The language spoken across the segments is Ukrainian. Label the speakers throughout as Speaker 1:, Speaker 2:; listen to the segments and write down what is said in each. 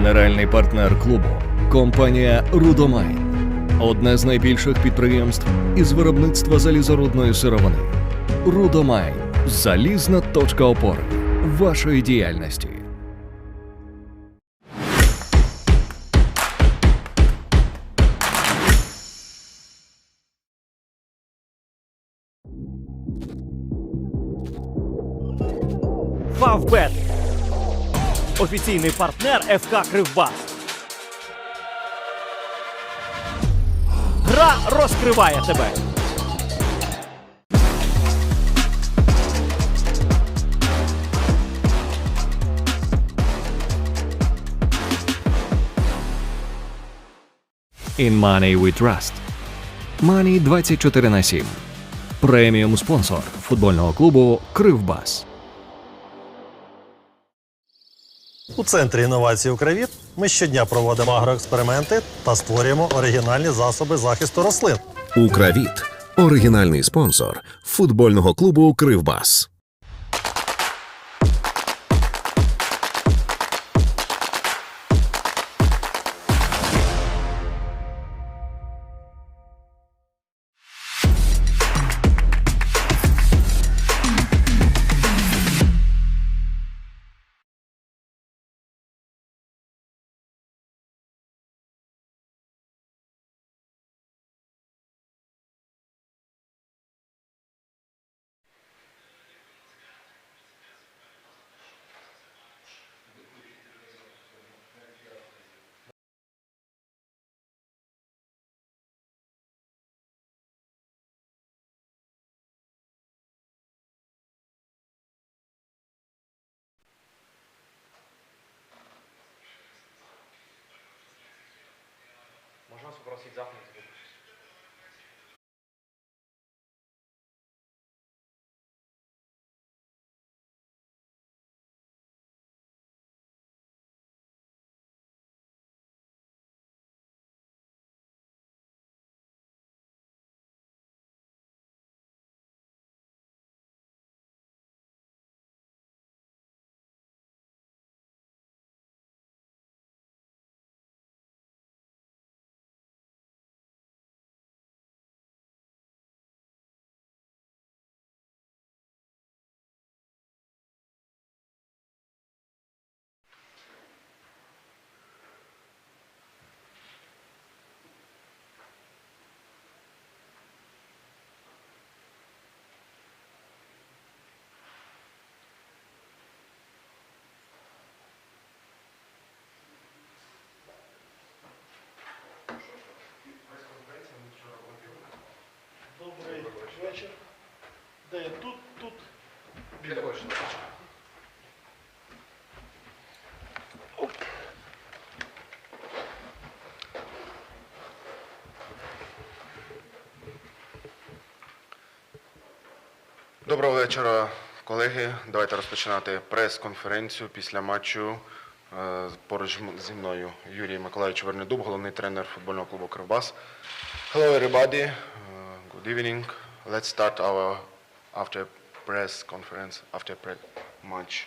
Speaker 1: Генеральний партнер клубу компанія Рудомайн. Одне з найбільших підприємств із виробництва залізорудної сировини. Рудомайн залізна точка опори вашої діяльності.
Speaker 2: Фавбет. Офіційний партнер ФК Кривбас. Гра розкриває тебе.
Speaker 1: In Money We Trust. Money 24 на 7. Преміум спонсор футбольного клубу Кривбас.
Speaker 3: У центрі інновацій «Укрвіт» ми щодня проводимо агроексперименти та створюємо оригінальні засоби захисту рослин.
Speaker 4: Укравіт оригінальний спонсор футбольного клубу Кривбас.
Speaker 5: Obviously, it's
Speaker 6: nothing to Доброго вечора, колеги. Давайте розпочинати прес-конференцію після матчу. Е, Поруч зі мною Юрій Миколаївич Вернедуб, головний тренер футбольного клубу Кривбас. Hello everybody. Uh, good evening. Let's start our after press conference after match.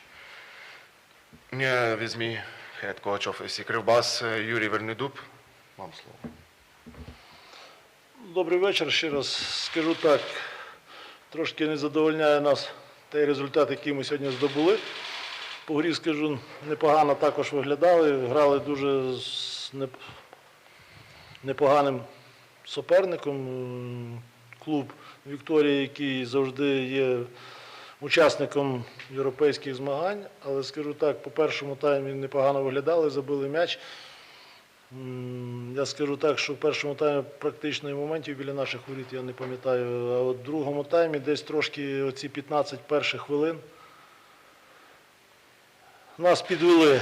Speaker 6: With me, head coach of FC Кривбас Юрій Вернедуб. Вам слово.
Speaker 5: Добрий вечір. Ще раз скажу так. Трошки не задовольняє нас той результат, який ми сьогодні здобули. По грі, скажу, непогано також виглядали. Грали дуже з непоганим суперником. Клуб Вікторія, який завжди є учасником європейських змагань. Але скажу так, по першому таймі непогано виглядали, забили м'яч. Я скажу так, що в першому таймі практично моментів біля наших воріт я не пам'ятаю. А от в другому таймі десь трошки оці 15 перших хвилин нас підвели.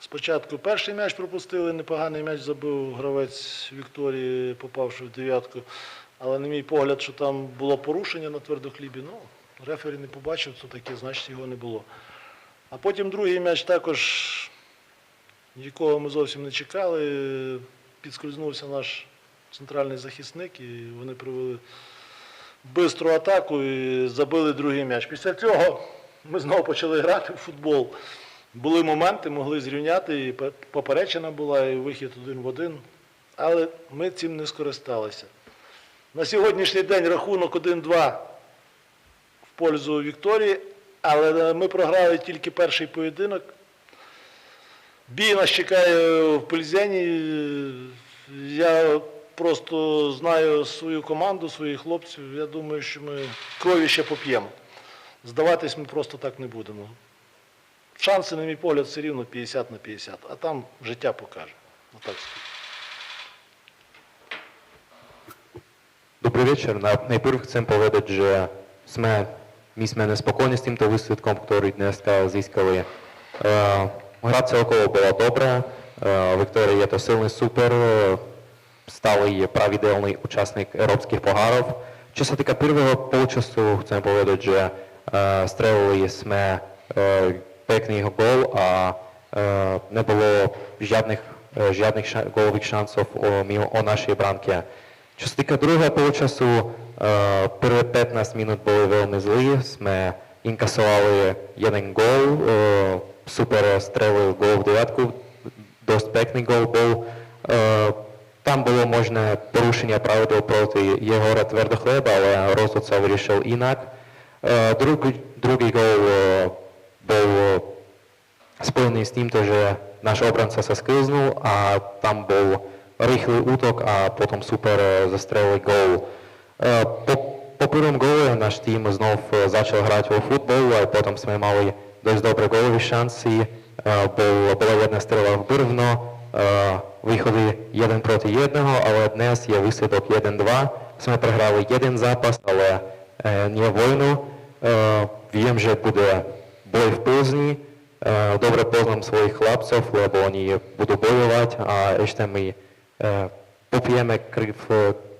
Speaker 5: Спочатку перший м'яч пропустили, непоганий м'яч забив гравець Вікторії, попавши в дев'ятку. Але, на мій погляд, що там було порушення на твердохлібі. Ну, рефері не побачив, це таке, значить його не було. А потім другий м'яч також якого ми зовсім не чекали. Підскользнувся наш центральний захисник, і вони провели бистру атаку і забили другий м'яч. Після цього ми знову почали грати в футбол. Були моменти, могли зрівняти, і пе- поперечена була, і вихід один в один. Але ми цим не скористалися. На сьогоднішній день рахунок 1-2 в пользу Вікторії, але ми програли тільки перший поєдинок. Бій нас чекає в Пельзені. Я просто знаю свою команду, своїх хлопців. Я думаю, що ми крові ще поп'ємо. Здаватись ми просто так не будемо. Шанси, на мій погляд, все рівно 50 на 50, а там життя покаже. Отак.
Speaker 7: Добрий вечір. На- Найперше chcem povedať, že sme, my sme nespokojní s týmto výsledkom, ktorý dneska získali. Hra celkovo bola dobrá, e, Viktória je to silný super, e, stály je pravidelný účastník európskych pohárov. Čo sa týka prvého polčasu, chcem povedať, že e, strelili sme e, pekný gól a nebolo žiadnych, žiadnych ša- gólových šancov o, mimo, o našej bránke. Čo sa týka druhého polčasu, prvé 15 minút boli veľmi zlí, sme inkasovali jeden gól, super strelil gol v deviatku, dosť pekný gól bol. Eh, tam bolo možné porušenie pravidel proti jeho hore tvrdo chleba, ale rozhodca vyriešil inak. Eh, druhý, gol gól eh, bol spojený s týmto, že náš obranca sa skrznul a tam bol rýchly útok a potom super zastrelili gol. Po, po prvom gole náš tým znovu začal hrať vo futbolu a potom sme mali dosť dobré golové šanci. Eh, Byl, byla jedna strela v Brvno, eh, východy 1 proti 1, ale dnes je výsledok 1-2. Jsme prohráli jeden zápas, ale eh, ne vojnu. Vím, že bude boj v Plzni. Dobře poznám svojich chlapcov, lebo oni budou bojovat a ještě my popijeme krv,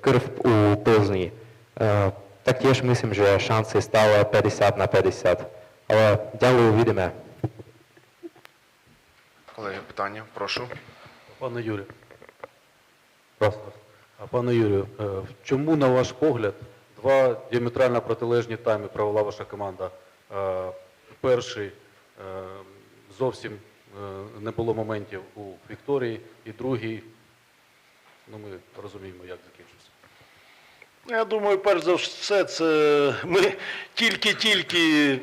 Speaker 7: krv u Plzni. Tak myslím, že šance stále 50 na 50. Але ďalej uvidíme.
Speaker 6: Колеги, питання, прошу.
Speaker 8: Пане Юрію. А пане Юрію, е, чому, на ваш погляд, два діаметрально протилежні тайми провела ваша команда? Е, Перший е, зовсім не було моментів у Вікторії, і другий, ну ми розуміємо, як закінчився.
Speaker 5: Я думаю, перш за все, це ми тільки-тільки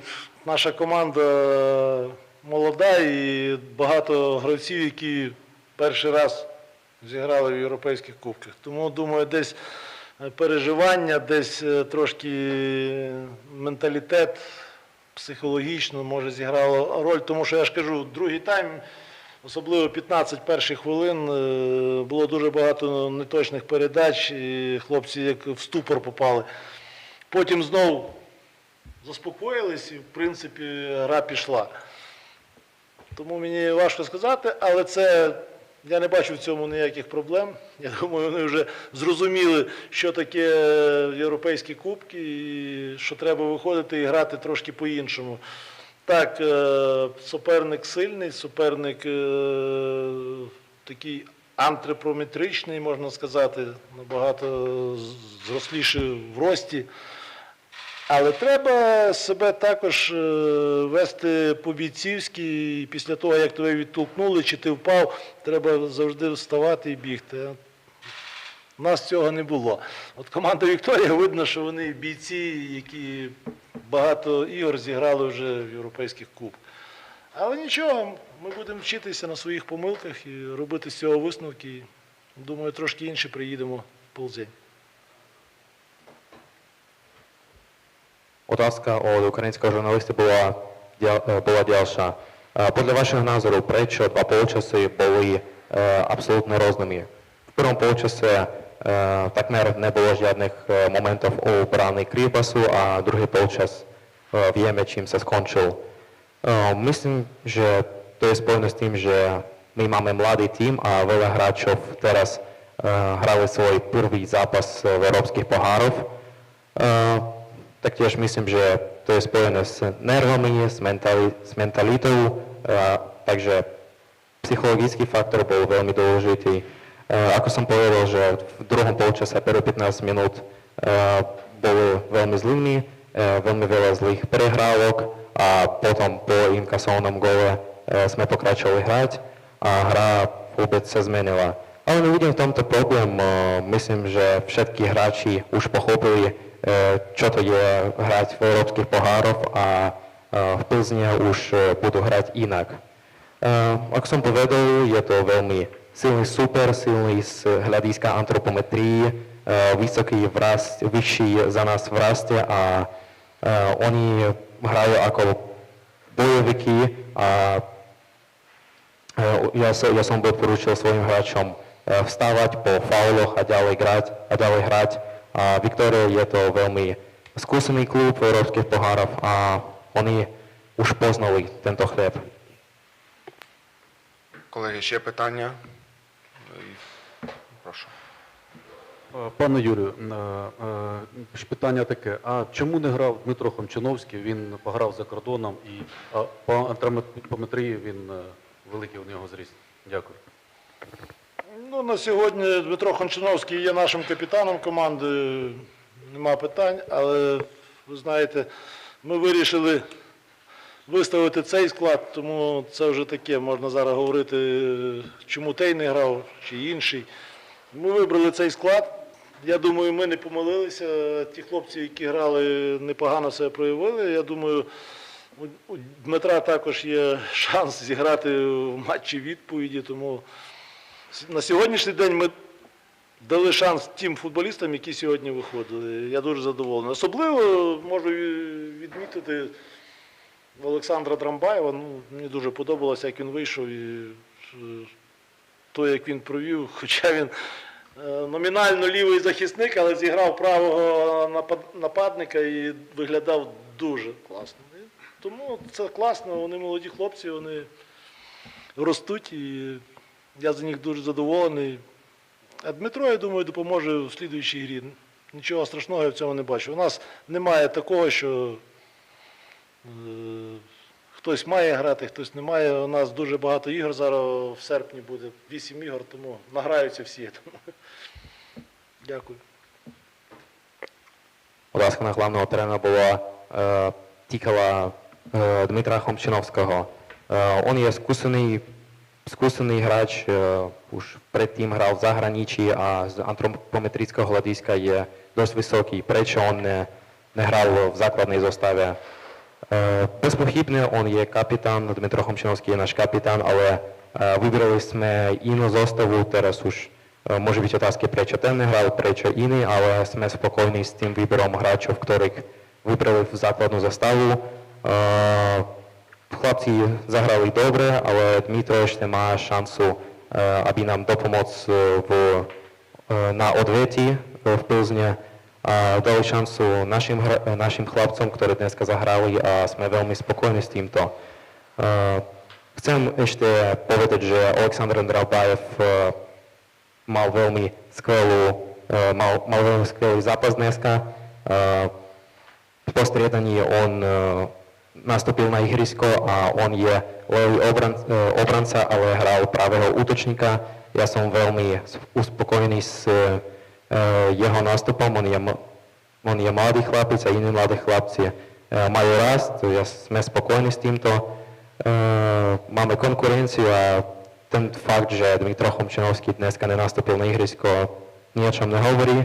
Speaker 5: наша команда молода і багато гравців, які перший раз зіграли в європейських кубках. Тому думаю, десь е, переживання, десь е, трошки менталітет психологічно може зіграло роль, тому що я ж кажу, другий тайм. Особливо 15 перших хвилин е, було дуже багато неточних передач, і хлопці як в ступор попали. Потім знов заспокоїлись і, в принципі, гра пішла. Тому мені важко сказати, але це я не бачу в цьому ніяких проблем. Я думаю, вони вже зрозуміли, що таке європейські кубки, і що треба виходити і грати трошки по-іншому. Так, е, суперник сильний, суперник е, такий антропометричний, можна сказати, набагато зросліший в рості. Але треба себе також е, вести по-бійцівськи, і після того, як тебе відтолкнули, чи ти впав, треба завжди вставати і бігти. У нас цього не було. От команда Вікторія видно, що вони бійці, які багато ігор зіграли вже в європейських кубках. Але нічого, ми будемо вчитися на своїх помилках і робити з цього висновки. Думаю, трошки інше приїдемо в ползень.
Speaker 7: Otázka od ukrajinského žurnalistu bola, ďal- e, bola ďalšia. E, Podľa vašeho názoru, prečo dva polčasy boli e, absolútne rôznymi? V prvom polčase takmer nebolo žiadnych momentov o brány Krivbasu a druhý polčas vieme, čím sa skončil. Myslím, že to je spojené s tým, že my máme mladý tím a veľa hráčov teraz hrali svoj prvý zápas v európskych pohárov. Taktiež myslím, že to je spojené s nervami, s, mentali, s mentalitou, a, takže psychologický faktor bol veľmi dôležitý. Ako som povedal, že v druhom polčase prvé 15 minút bol veľmi zlými, veľmi veľa zlých prehrávok a potom po inkasovnom gole sme pokračovali hrať a hra vôbec sa zmenila. Ale nevidím v tomto problém. Myslím, že všetky hráči už pochopili, Eh, čo to je hrať v európskych pohároch a eh, v Plzni už eh, budú hrať inak. Ak som povedal, je to veľmi silný super, silný z hľadiska antropometrii, vysoký vrast, vyšší za nás v raste a oni hrajú ako bojoviky a ja, som, ja som doporučil svojim hráčom vstávať po fauloch a ďalej hrať a ďalej hrať A Viktoria je to veľmi skúsený klub v európskych pohároch a oni už poznali tento chlieb.
Speaker 6: Колеги, ще питання? Прошу.
Speaker 8: Е, Пане Юрію, е, е, питання таке. А чому не грав Дмитро Хомчиновський? Він пограв за кордоном і а по антропометрії він великий у нього зріст. Дякую.
Speaker 5: На сьогодні Дмитро Хончиновський є нашим капітаном команди, нема питань, але ви знаєте, ми вирішили виставити цей склад, тому це вже таке, можна зараз говорити, чому той не грав, чи інший. Ми вибрали цей склад. Я думаю, ми не помилилися. Ті хлопці, які грали, непогано себе проявили. Я думаю, у Дмитра також є шанс зіграти в матчі відповіді, тому на сьогоднішній день ми дали шанс тим футболістам, які сьогодні виходили. Я дуже задоволений. Особливо можу відмітити Олександра Трамбаєва. Ну, мені дуже подобалося, як він вийшов і е, то, як він провів, хоча він е, номінально лівий захисник, але зіграв правого нападника і виглядав дуже класно. Тому це класно, вони молоді хлопці, вони ростуть і я за них дуже задоволений. А Дмитро, я думаю, допоможе в слідуючій грі. Нічого страшного я в цьому не бачу. У нас немає такого, що е, хтось має грати, хтось не має. У нас дуже багато ігор зараз в серпні буде. Вісім ігор, тому награються всі. Тому. Дякую.
Speaker 7: Otázka na hlavného trénera bola, e, týkala e, Dmitra Chomčinovského. E, on je skúsený, skúsený hráč, e, už predtým hral v zahraničí a z antropometrického hľadiska je dosť vysoký. Prečo on ne, nehral v základnej zostave? E, Bezpochybne on je kapitán, Dmitro Chomčinovský je náš kapitán, ale e, vybrali sme inú zostavu, teraz už môže byť otázky, prečo ten nehral, prečo iný, ale sme spokojní s tým výberom hráčov, ktorých vybrali v základnú zostavu chlapci zahrali dobře, ale Dmitro ještě má šancu, eh, aby nám dopomoc eh, v, eh, na odvěti v Plzně a dal šancu našim, našim chlapcům, které dneska zahrali a jsme velmi spokojeni s tímto. Chcem ještě povedať, že Aleksandr Drabajev mal velmi skvělou mal, mal velmi skvělý zápas dneska. V postředaní on nastúpil na ihrisko a on je levý obran, e, obranca, ale hral pravého útočníka. Ja som veľmi s- uspokojený s e, jeho nástupom. On je, on je mladý chlapec a iní mladí chlapci e, majú rast. Ja sme spokojní s týmto. E, Máme konkurenciu a ten fakt, že Dmitro Chomčinovský dneska nenastúpil na ihrisko, niečom nehovorí.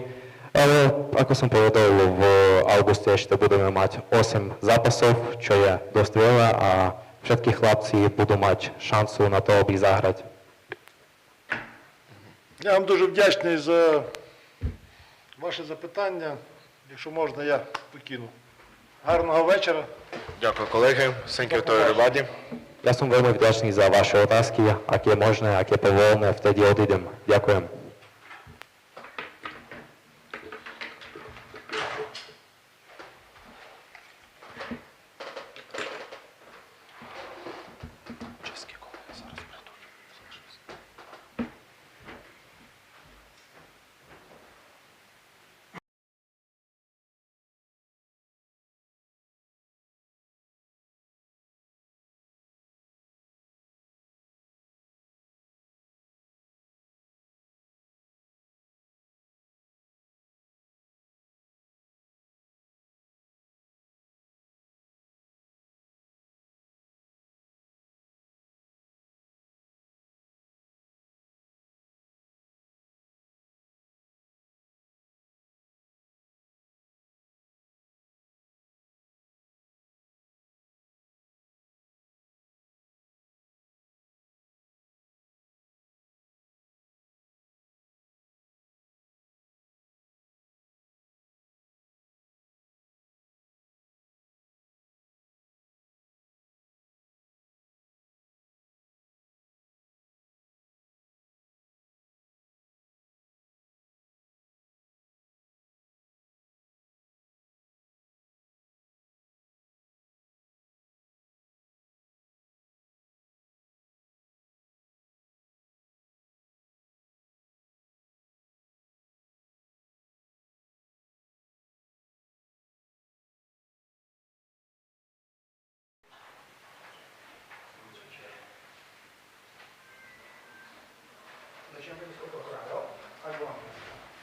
Speaker 7: Ale ako som povedal, v auguste ešte budeme mať 8 zápasov, čo je dosť veľa a všetky chlapci budú mať šancu na to, aby zahrať.
Speaker 5: Я вам дуже вдячний за ваше запитання. Якщо можна, я покину. Гарного вечора.
Speaker 6: Дякую, колеги. Thank you to everybody.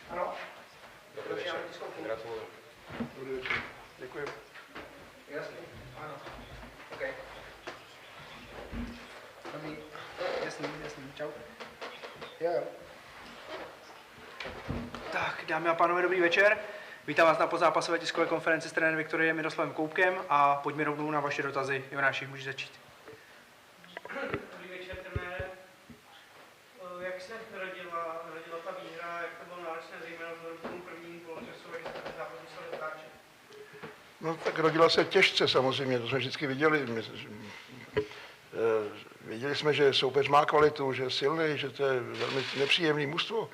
Speaker 7: Ano? Gratuluju. Děkuji. Jasně? Ano. OK. Dobrý. Jasný, jasný. Čau. Jo, jo. Tak,
Speaker 9: dámy a pánové, dobrý večer. Vítám vás na pozápasové tiskové konferenci s trenérem Viktorem Miroslavem Koupkem a pojďme rovnou na vaše dotazy. Jonáši, můžeš začít.
Speaker 10: Tak rodila se těžce samozřejmě, to jsme vždycky viděli. My, eh, Věděli jsme, že soupeř má kvalitu, že je silný, že to je velmi nepříjemný mužstvo.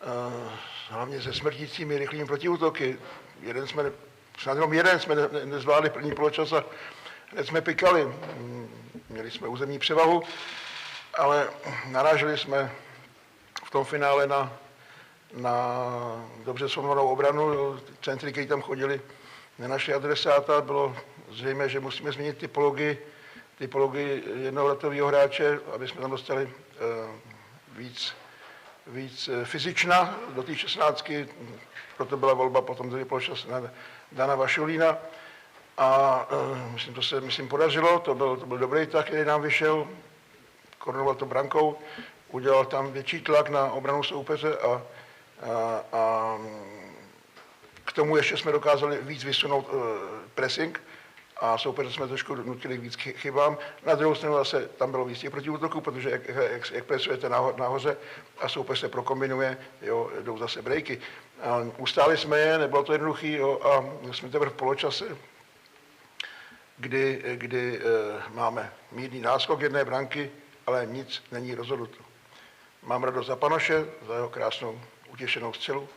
Speaker 10: Eh, Hlavně se smrtícími rychlými protiútoky. Jeden jsme, snad jenom jeden jsme ne- ne- nezvládli první poločas a hned jsme pikali. Měli jsme územní převahu, ale naráželi jsme v tom finále na, na dobře sformovanou obranu. Centry, které tam chodili, nenašli adresáta. Bylo zřejmé, že musíme změnit typologii, typologii jednoletového hráče, aby jsme tam dostali eh, víc, víc eh, fyzična do té 16. Proto byla volba potom druhý poločas na Dana Vašulína. A eh, myslím, to se myslím podařilo, to byl, to byl dobrý tak, který nám vyšel, korunoval to brankou, udělal tam větší tlak na obranu soupeře a, a, a k tomu ještě jsme dokázali víc vysunout uh, pressing a soupeře jsme trošku nutili víc chy- chybám. Na druhou stranu zase tam bylo víc těch protiútoků, protože jak, jak, jak presujete naho, nahoře a soupeř se prokombinuje, jo, jdou zase breaky. A ustáli jsme je, nebylo to jednoduché a jsme teprve v poločase, kdy, kdy eh, máme mírný náskok jedné branky, ale nic není rozhodnuto. Mám radost za Panoše, za jeho krásnou utěšenou střelu.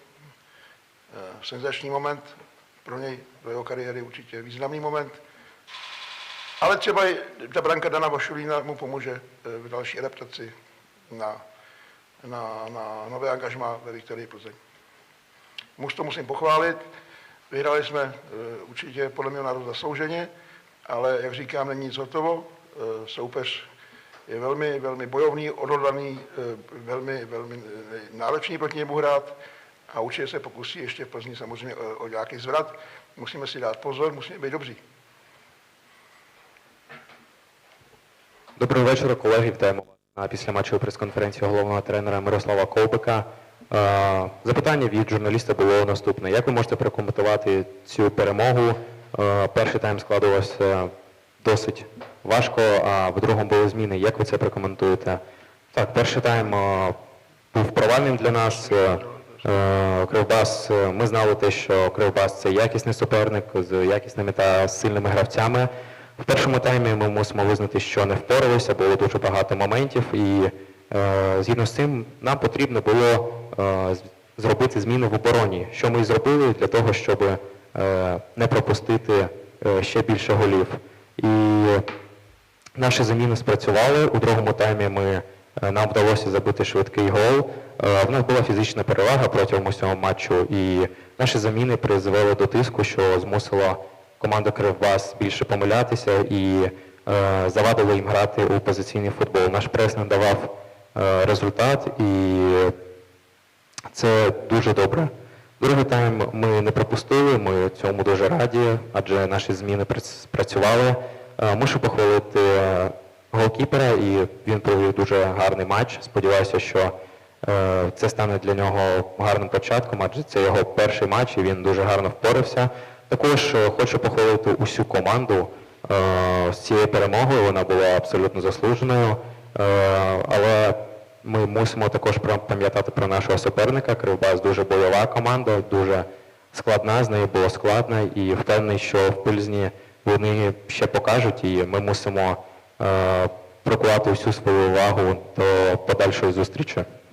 Speaker 10: Eh, Senzační moment, pro něj do jeho kariéry určitě významný moment. Ale třeba i ta branka Dana Vašulína mu pomůže eh, v další adaptaci na, na, na nové angažma ve Viktorii Plzeň. Muž to musím pochválit. Vyhrali jsme eh, určitě podle mě národu zaslouženě, ale jak říkám, není nic hotovo. Soupeř je velmi, velmi bojovný, odhodlaný, velmi, velmi náročný proti němu hrát a určitě se pokusí ještě Plzni samozřejmě o, o nějaký zvrat. Musíme si dát pozor, musíme být dobří.
Speaker 7: Доброго вечора, колеги. Вітаємо на післяматчеву прес-конференцію головного тренера Мирослава Ковбика. Запитання від журналіста було наступне. Як ви можете прокоментувати цю перемогу? Перший тайм складувався досить важко, а в другому були зміни. Як ви це прокоментуєте? Так, перший тайм був провальним для нас. Е, Кривбас, е, ми знали те, що Кривбас це якісний суперник з якісними та сильними гравцями. В першому таймі ми мусимо визнати, що не впоралися, було дуже багато моментів, і е, згідно з цим нам потрібно було зробити зміни в обороні. Що ми і зробили для того, щоб не пропустити ще більше голів. І Наші заміни спрацювали. У другому таймі ми, нам вдалося забити швидкий гол. Е, В нас була фізична перевага протягом усього матчу, і наші заміни призвели до тиску, що змусило команду Кривбас більше помилятися і е, завадило їм грати у позиційний футбол. Наш прес не давав е, результат, і це дуже добре. Другий тайм ми не пропустили, ми цьому дуже раді, адже наші зміни прац- працювали. Мушу похвалити голкіпера, і він провів дуже гарний матч. Сподіваюся, що це стане для нього гарним початком, адже це його перший матч, і він дуже гарно впорався. Також е, хочу похвалити усю команду е, з цією перемогою. Вона була абсолютно заслуженою. Е, Але ми мусимо також пам'ятати про нашого суперника. Кривбас дуже бойова команда, дуже складна, з нею було складно і впевнений, що в Пильзні вони ще покажуть, і ми мусимо е, прикувати всю свою увагу до подальшої зустрічі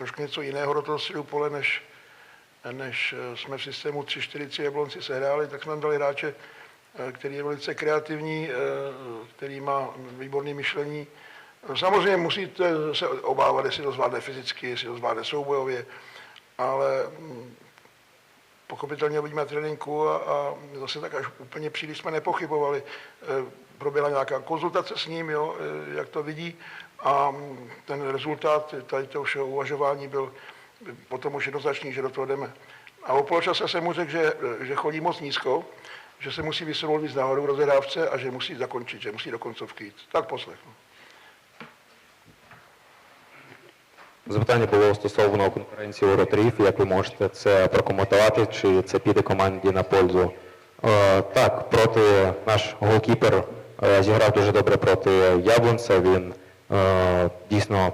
Speaker 10: trošku něco jiného do toho středu pole, než, než eh, jsme v systému 3-4-3 Jablonci sehráli, tak jsme dali hráče, eh, který je velice kreativní, eh, který má výborné myšlení. Samozřejmě musíte se obávat, jestli to zvládne fyzicky, jestli to zvládne soubojově, ale mm, pochopitelně uvidíme na tréninku a, a zase tak až úplně příliš jsme nepochybovali. Proběhla nějaká konzultace s ním, jo, jak to vidí a mm, ten rezultát tady toho všeho uvažování byl potom už jednoznačný, že do toho jdeme. A o poločase jsem mu řekl, že, že chodí moc nízko, že se musí vysunout víc nahoru v rozehrávce a že musí zakončit, že musí do koncovky jít. Tak poslechnu.
Speaker 7: Запитання було стосовно конкуренції воротарів. Як ви можете це прокоментувати, чи це піде команді на пользу? Е, так, проти наш голкіпер е, зіграв дуже добре проти Яблонця. Він е, дійсно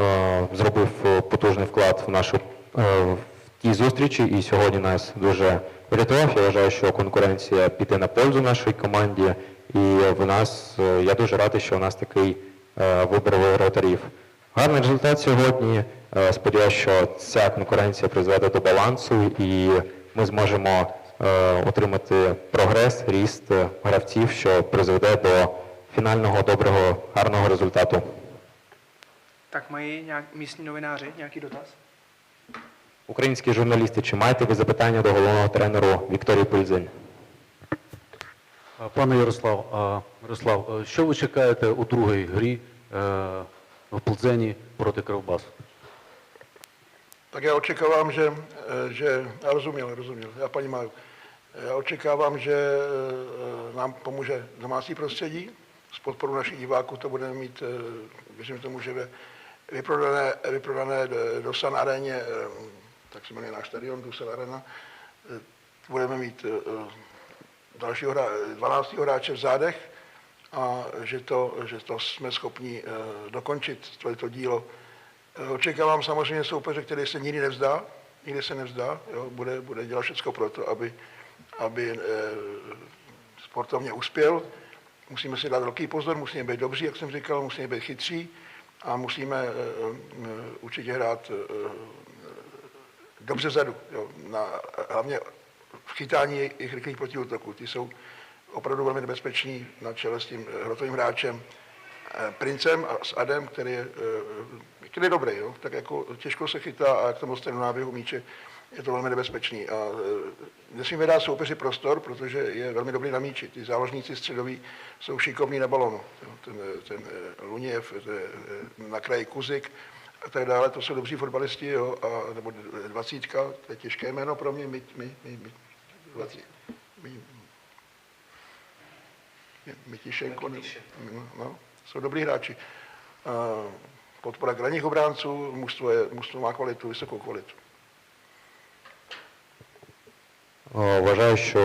Speaker 7: е, зробив е, потужний вклад в нашу е, в тій зустрічі і сьогодні нас дуже врятував. Я вважаю, що конкуренція піде на пользу нашій команді. І в нас е, я дуже радий, що у нас такий е, вибір воротарів. Гарний результат сьогодні. Е, Сподіваюся, що ця конкуренція призведе до балансу і ми зможемо е, отримати прогрес, ріст е, гравців, що призведе до фінального доброго, гарного результату.
Speaker 9: Tak mají nějak, místní novináři nějaký dotaz?
Speaker 7: Українські журналісти, чи маєте ви запитання до головного тренеру Вікторії Пильзень?
Speaker 8: Пане Ярослав, а, Ярослав, що ви чекаєте у другій грі е, в Плзені проти Кривбасу?
Speaker 10: Tak já očekávám, že, že já rozuměl, rozuměl, já paní Máju, já očekávám, že nám pomůže domácí prostředí, s podporou našich diváků to budeme mít, eh, věřím tomu, že vyprodané, vyprodané do- do San Aréně, eh, tak se jmenuje náš stadion, Dusel Arena, eh, budeme mít eh, dalšího hra, 12. hráče v zádech a že to, že to jsme schopni eh, dokončit, to, to dílo. Eh, Očekávám samozřejmě soupeře, který se nikdy nevzdá, nikdy se nevzdá, jo, bude, bude dělat všechno pro to, aby, aby eh, sportovně uspěl. Musíme si dát velký pozor, musíme být dobří, jak jsem říkal, musíme být chytří a musíme eh, eh, určitě hrát eh, dobře zadu, jo, na, hlavně v chytání jejich rychlých protiútoků. Ty jsou opravdu velmi nebezpeční na čele s tím hrotovým hráčem Princem a s Adem, který je, který je dobrý, jo? tak jako těžko se chytá a jak tomu do náběhu míče, je to velmi nebezpečný. A eh, nesmíme dát soupeři prostor, protože je velmi dobrý na míči. Ty záložníci středoví jsou šikovní na balonu. Ten, ten eh, Luněv, ten, eh, na kraji Kuzik a tak dále, to jsou dobří fotbalisti, jo? A, nebo dvacítka, to je těžké jméno pro mě, my, my, my, my, dvacít, my, Mytišenko, ne- no, no, jsou dobrý hráči. A podpora krajních obránců, mužstvo, je, mužstvo má kvalitu, vysokou kvalitu.
Speaker 7: Вважаю, що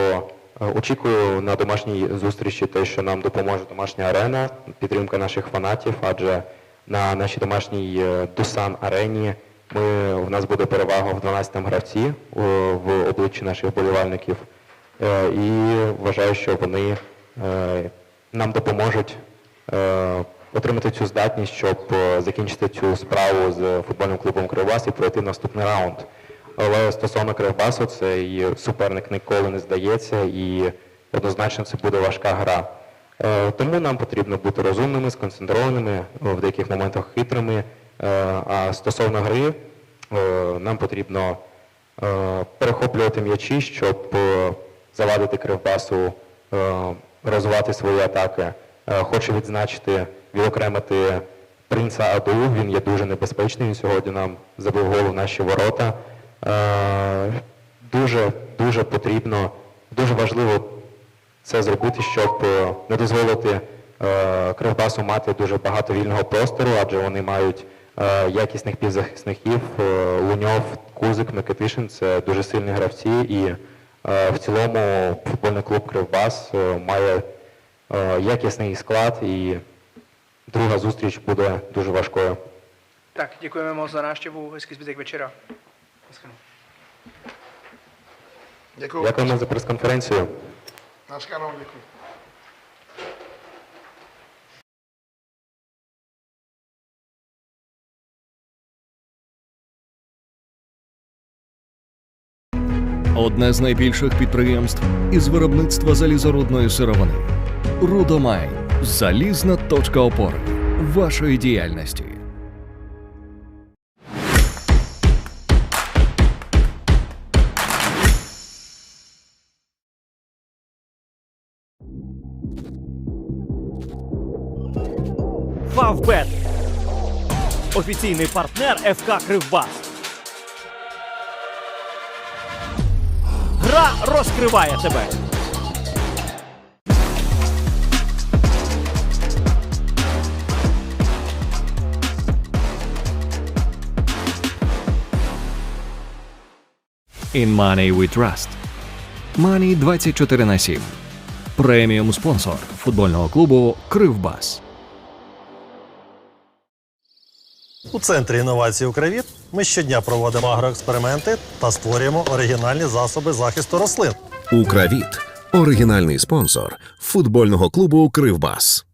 Speaker 7: е, очікую на домашній зустрічі те, що нам допоможе домашня арена, підтримка наших фанатів, адже на нашій домашній е, Дусан арені ми, в нас буде перевага в 12 гравці е, в обличчі наших вболівальників. Е, І вважаю, що вони е, нам допоможуть е, отримати цю здатність, щоб е, закінчити цю справу з футбольним клубом Кривбас і пройти наступний раунд. Але стосовно Кривбасу, цей суперник ніколи не здається і однозначно це буде важка гра. Е, Тому нам потрібно бути розумними, сконцентрованими, в деяких моментах хитрими. Е, А стосовно гри, е, нам потрібно е, перехоплювати м'ячі, щоб е, завадити Кривбасу е, розвивати свої атаки. Е, Хочу відзначити, відокремити принца Аду. Він є дуже небезпечний. Він сьогодні нам забив гол в наші ворота. Е, Дуже, дуже потрібно, дуже важливо це зробити, щоб е, не дозволити е, Кривбасу мати дуже багато вільного простору, адже вони мають якісних півзахисників. Луньов, Кузик, Микитишин це дуже сильні гравці, і в цілому футбольний клуб Кривбас має якісний склад, і друга зустріч буде дуже важкою.
Speaker 9: Tak, děkujeme moc za návštěvu, hezký zbytek večera.
Speaker 10: Děkuji.
Speaker 7: Дякуємо за прес-конференцію.
Speaker 10: Naschledanou, děkuji.
Speaker 1: Одне з найбільших підприємств із виробництва залізорудної сировини. Рудомайн залізна точка опори вашої діяльності.
Speaker 2: Фавбет. Офіційний партнер ФК Кривбас. Гра розкриває тебе.
Speaker 1: In Money We Trust. Money 24 на 7. Преміум спонсор футбольного клубу Кривбас.
Speaker 3: У центрі інновацій Укравіт ми щодня проводимо агроексперименти та створюємо оригінальні засоби захисту рослин.
Speaker 4: Укравіт оригінальний спонсор футбольного клубу Кривбас.